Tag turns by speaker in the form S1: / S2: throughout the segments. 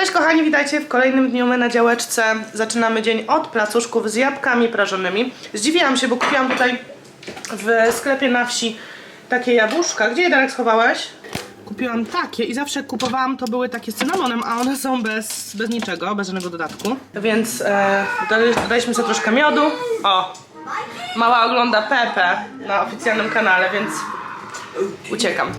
S1: Cześć kochani, witajcie w kolejnym dniu my na działeczce. Zaczynamy dzień od placuszków z jabłkami prażonymi. Zdziwiłam się, bo kupiłam tutaj w sklepie na wsi takie jabłuszka. Gdzie je Darek schowałeś? Kupiłam takie i zawsze jak kupowałam to były takie z cynamonem, a one są bez, bez niczego, bez żadnego dodatku. Więc e, dodali- dodaliśmy sobie troszkę miodu. O! Mała ogląda Pepe na oficjalnym kanale, więc uciekam.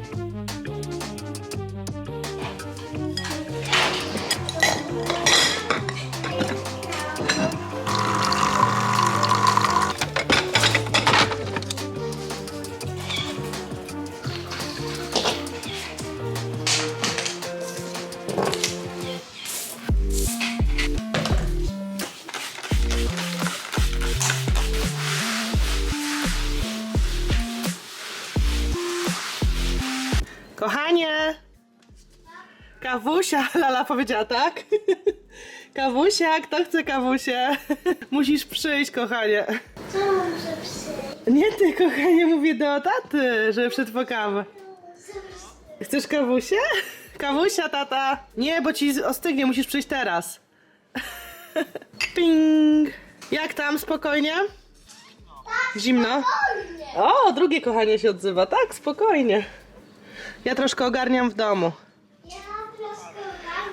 S1: Kochanie! Kawusia, Lala powiedziała tak? Kawusia, kto chce kawusie? Musisz przyjść, kochanie.
S2: Co muszę przyjść?
S1: Nie ty, kochanie, mówię do taty, żeby wszedł po kawę. Chcesz kawusie? Kawusia, tata. Nie, bo ci ostygnie, musisz przyjść teraz. Ping. Jak tam, spokojnie? Zimno? O, drugie kochanie się odzywa. Tak, spokojnie. Ja troszkę ogarniam w domu.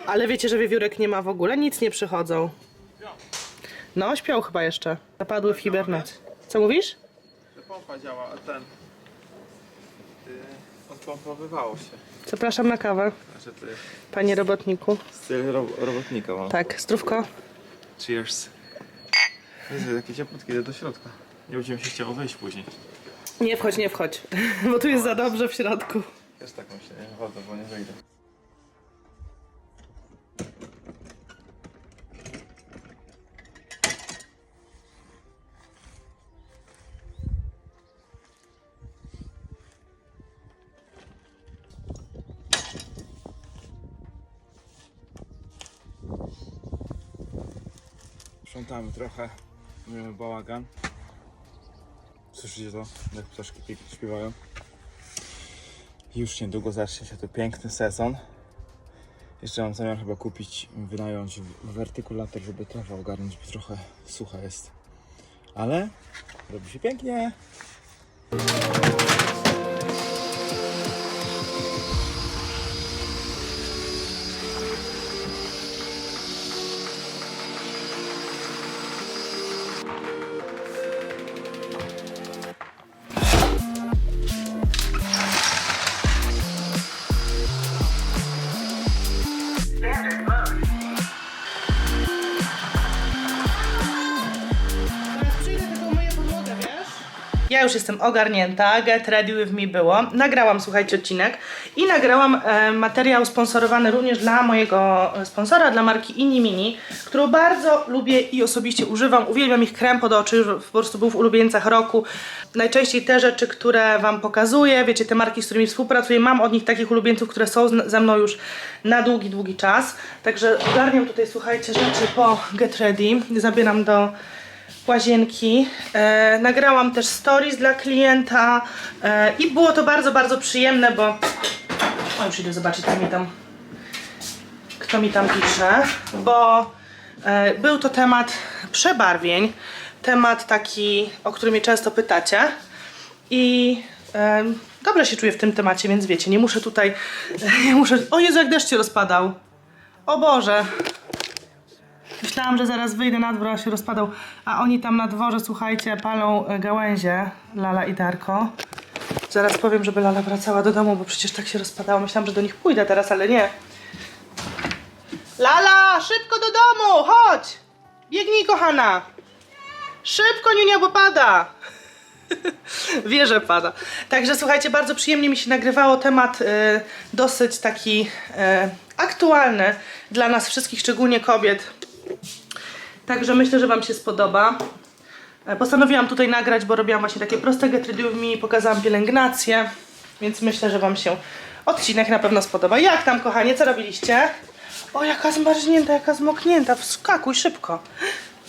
S1: Ale wiecie, że wiewiórek nie ma w ogóle? Nic nie przychodzą. No, śpią chyba jeszcze. Zapadły w hibernacji. Co mówisz?
S3: Że pompa działa, a ten... Yy, odpompowywało się.
S1: Zapraszam na kawę,
S3: Znaczy to jest
S1: panie robotniku.
S3: styl ro robotnika mam.
S1: Tak, zdrówko.
S3: Cheers. Jezu, jakie cieplutkie, idę do środka. Nie będzie mi się chciało wejść później.
S1: Nie wchodź, nie wchodź, bo tu jest za dobrze w środku.
S3: Też tak myślę, nie chodzę, bo nie wyjdę. Sprzątamy trochę, mamy bałagan. Słyszycie to, jak ptaszki śpiewają. Już niedługo zacznie się to piękny sezon. Jeszcze mam zamiar chyba kupić, wynająć wertykulator, żeby trawę ogarnąć, bo trochę sucha jest. Ale robi się pięknie.
S1: Ja już jestem ogarnięta, get ready with me było. Nagrałam, słuchajcie, odcinek i nagrałam e, materiał sponsorowany również dla mojego e, sponsora, dla marki Inni Mini, którą bardzo lubię i osobiście używam. Uwielbiam ich krem pod oczy, po prostu był w ulubieńcach roku. Najczęściej te rzeczy, które Wam pokazuję, wiecie, te marki, z którymi współpracuję, mam od nich takich ulubieńców, które są ze mną już na długi, długi czas. Także ogarniam tutaj, słuchajcie, rzeczy po get ready. Zabieram do łazienki. E, nagrałam też stories dla klienta e, i było to bardzo, bardzo przyjemne, bo o, już idę zobaczyć, kto mi tam, kto mi tam pisze, bo e, był to temat przebarwień, temat taki, o który mnie często pytacie. I e, dobrze się czuję w tym temacie, więc wiecie, nie muszę tutaj, nie muszę, o Jezu, jak deszcz się rozpadał, o Boże, Myślałam, że zaraz wyjdę na dwór, a się rozpadał. A oni tam na dworze, słuchajcie, palą e, gałęzie, Lala i Darko. Zaraz powiem, żeby Lala wracała do domu, bo przecież tak się rozpadało. Myślałam, że do nich pójdę teraz, ale nie. Lala, szybko do domu, chodź! Biegnij, kochana! Szybko, Niunia, bo pada! Wie, że pada. Także słuchajcie, bardzo przyjemnie mi się nagrywało temat e, dosyć taki e, aktualny dla nas wszystkich, szczególnie kobiet. Także myślę, że Wam się spodoba. E, Postanowiłam tutaj nagrać, bo robiłam właśnie takie proste get ready with me i pokazałam pielęgnację, więc myślę, że Wam się odcinek na pewno spodoba. Jak tam, kochanie, co robiliście? O, jaka zmarznięta, jaka zmoknięta, wskakuj szybko.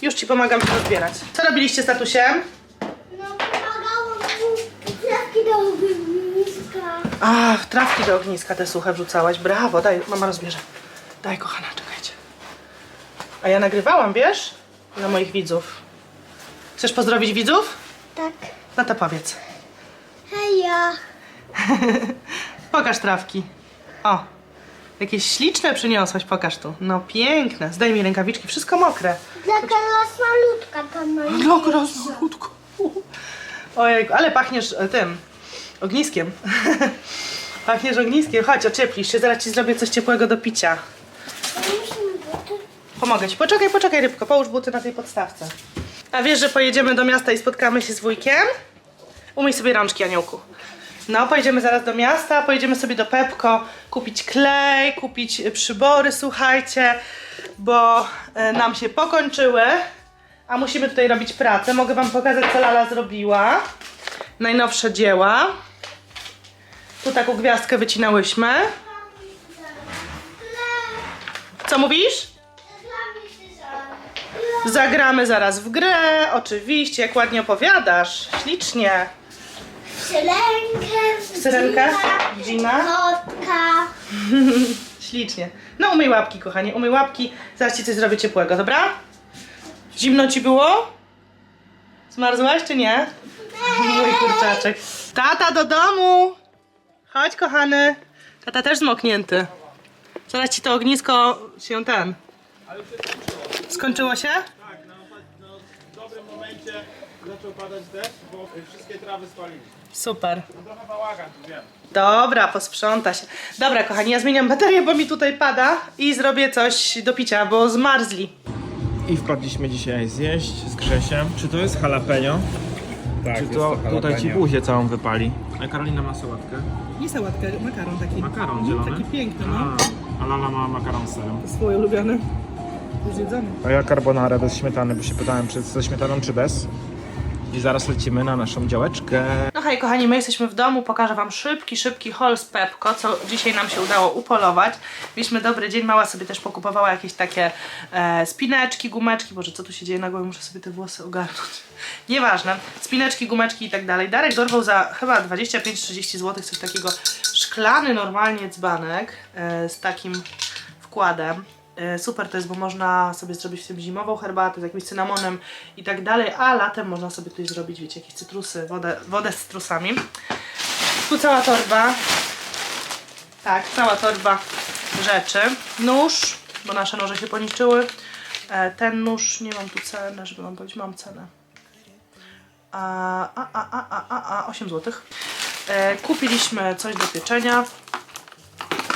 S1: Już Ci pomagam się rozbierać. Co robiliście z tatusiem?
S2: No do ogniska.
S1: A, trawki do ogniska te suche wrzucałaś. Brawo, daj, mama rozbierze. Daj, kochana, czekajcie. A ja nagrywałam, wiesz? Dla moich widzów. Chcesz pozdrowić widzów?
S2: Tak.
S1: No to powiedz.
S2: Heja.
S1: Pokaż trawki. O, jakieś śliczne przyniosłaś, pokaż tu. No piękne. Zdejmij rękawiczki, wszystko mokre.
S2: Dla Kalas malutka to moja.
S1: No, rozmutku. Ojej, ale pachniesz e, tym ogniskiem. pachniesz ogniskiem. Chodź, ocieplisz się, zaraz ci zrobię coś ciepłego do picia. Pomogę ci. Poczekaj, poczekaj, rybko, połóż buty na tej podstawce. A wiesz, że pojedziemy do miasta i spotkamy się z wujkiem? Umyj sobie rączki, aniołku. No, pojedziemy zaraz do miasta, pojedziemy sobie do Pepko kupić klej, kupić przybory, słuchajcie, bo e, nam się pokończyły, a musimy tutaj robić pracę. Mogę wam pokazać, co Lala zrobiła. Najnowsze dzieła. Tu taką gwiazdkę wycinałyśmy. Co mówisz? Zagramy zaraz w grę, oczywiście, jak ładnie opowiadasz. Ślicznie.
S2: Syrenkę.
S1: Syrenkę? Gina?
S2: Kotka.
S1: Ślicznie. No umyj łapki, kochanie, umyj łapki. Zaraz ci coś zrobię ciepłego, dobra? Zimno ci było? Zmarzłaś czy nie? Mój kurczaczek. Tata do domu! Chodź, kochany. Tata też zmoknięty. Zaraz ci to ognisko się ten. Skończyło się?
S3: Tak, no, w dobrym momencie zaczął padać deszcz, bo wszystkie trawy spaliliśmy.
S1: Super.
S3: No trochę bałagan, tu wiem.
S1: Dobra, posprząta się. Dobra, kochani, ja zmieniam baterię, bo mi tutaj pada i zrobię coś do picia, bo zmarzli.
S3: I wpadliśmy dzisiaj zjeść z Grzesiem. Czy to jest jalapeno?
S4: Tak,
S3: Czy
S4: jest
S3: to
S4: to
S3: tutaj ci
S4: jalapeno.
S3: buzię całą wypali? A Karolina ma sałatkę.
S1: Nie sałatkę, makaron taki.
S3: Makaron zielony.
S1: Taki piękny, no.
S3: A, a Lala ma makaron z serem.
S1: Swój ulubiony.
S3: A ja carbonara bez śmietany, bo się pytałem, czy ze śmietaną, czy bez. I zaraz lecimy na naszą działeczkę.
S1: No hej kochani, my jesteśmy w domu, pokażę wam szybki, szybki haul z Pepko, co dzisiaj nam się udało upolować. Mieliśmy dobry dzień, mała sobie też pokupowała jakieś takie e, spineczki, gumeczki, boże co tu się dzieje na głowie, muszę sobie te włosy ogarnąć. Nieważne, spineczki, gumeczki i tak dalej. Darek dorwał za chyba 25-30 zł coś takiego szklany normalnie dzbanek e, z takim wkładem. E, Super to jest, bo można sobie zrobić w tym zimową herbatę z jakimś cynamonem i tak dalej, a latem można sobie tutaj zrobić, wiecie, jakieś cytrusy, wodę, wodę z cytrusami. Tu cała torba. Tak, cała torba rzeczy. Nóż, bo nasze noże się poniszczyły. E, Ten nóż, nie mam tu ceny, żeby wam powiedzieć, mam cenę. A, a, a, a, a, a, a 8 zł. E, Kupiliśmy coś do pieczenia.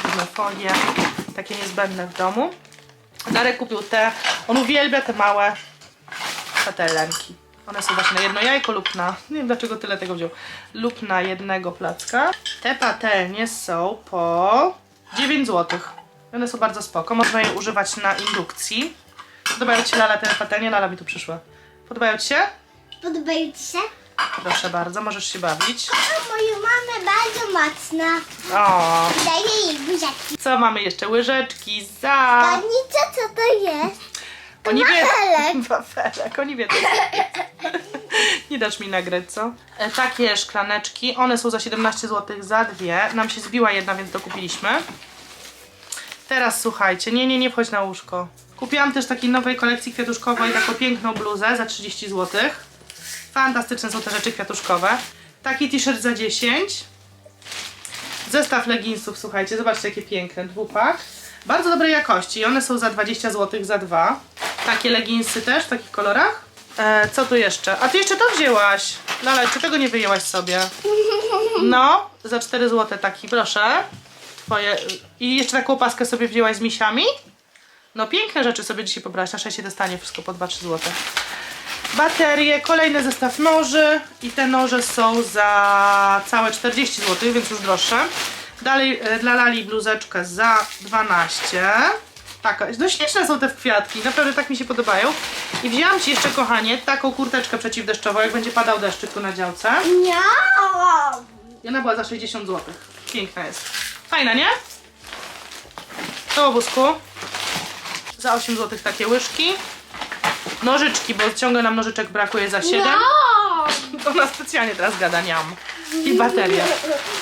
S1: Różne folie, takie niezbędne w domu. Darek kupił te, on uwielbia te małe patelenki. One są właśnie na jedno jajko lub na, nie wiem dlaczego tyle tego wziął, lub na jednego placka. Te patelnie są po 9 zł. One są bardzo spoko, można je używać na indukcji. Podobają Ci Lala te patelnie? Lala mi tu przyszła. Podobają Ci się?
S2: Podobają ci się?
S1: Proszę bardzo, możesz się bawić.
S2: A moją mamę bardzo mocna.
S1: O,
S2: Daję jej buziaki.
S1: co mamy jeszcze? Łyżeczki za...
S2: Zgadnijcie co to jest?
S1: Oni wie...
S2: wafelek.
S1: Wafelek, oni wiedzą. Nie dasz mi nagrać, co? E, takie szklaneczki, one są za 17 zł za dwie. Nam się zbiła jedna, więc dokupiliśmy. Teraz słuchajcie, nie, nie, nie wchodź na łóżko. Kupiłam też takiej nowej kolekcji kwiatuszkowej taką piękną bluzę za 30 zł. Fantastyczne są te rzeczy kwiatuszkowe. Taki t-shirt za 10. Zestaw leginsów, słuchajcie, zobaczcie jakie piękne, dwupak. Bardzo dobrej jakości one są za 20 zł za dwa. Takie leginsy też w takich kolorach. E, co tu jeszcze? A ty jeszcze to wzięłaś. Lala, czy tego nie wyjęłaś sobie? No, za 4 zł taki, proszę. Twoje. I jeszcze taką paskę sobie wzięłaś z misiami? No piękne rzeczy sobie dzisiaj pobrałaś. Na szczęście dostanie wszystko po 2-3 zł. Baterie, kolejny zestaw noży i te noże są za całe 40 zł, więc już droższe. Dalej e, dla Lali bluzeczkę za 12. Taka, no śliczne są te kwiatki, naprawdę tak mi się podobają. I wzięłam Ci jeszcze, kochanie, taką kurteczkę przeciwdeszczową, jak będzie padał deszczyk tu na działce. I ona była za 60 zł. Piękna jest. Fajna, nie? To obusku. Za 8 zł takie łyżki. Nożyczki, bo ciągle nam nożyczek brakuje za 7.
S2: Miau.
S1: To ona specjalnie teraz gada niam. I baterie.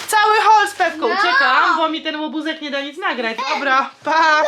S1: Cały hol z Pepką uciekam, bo mi ten łobuzek nie da nic nagrać. Dobra, pa!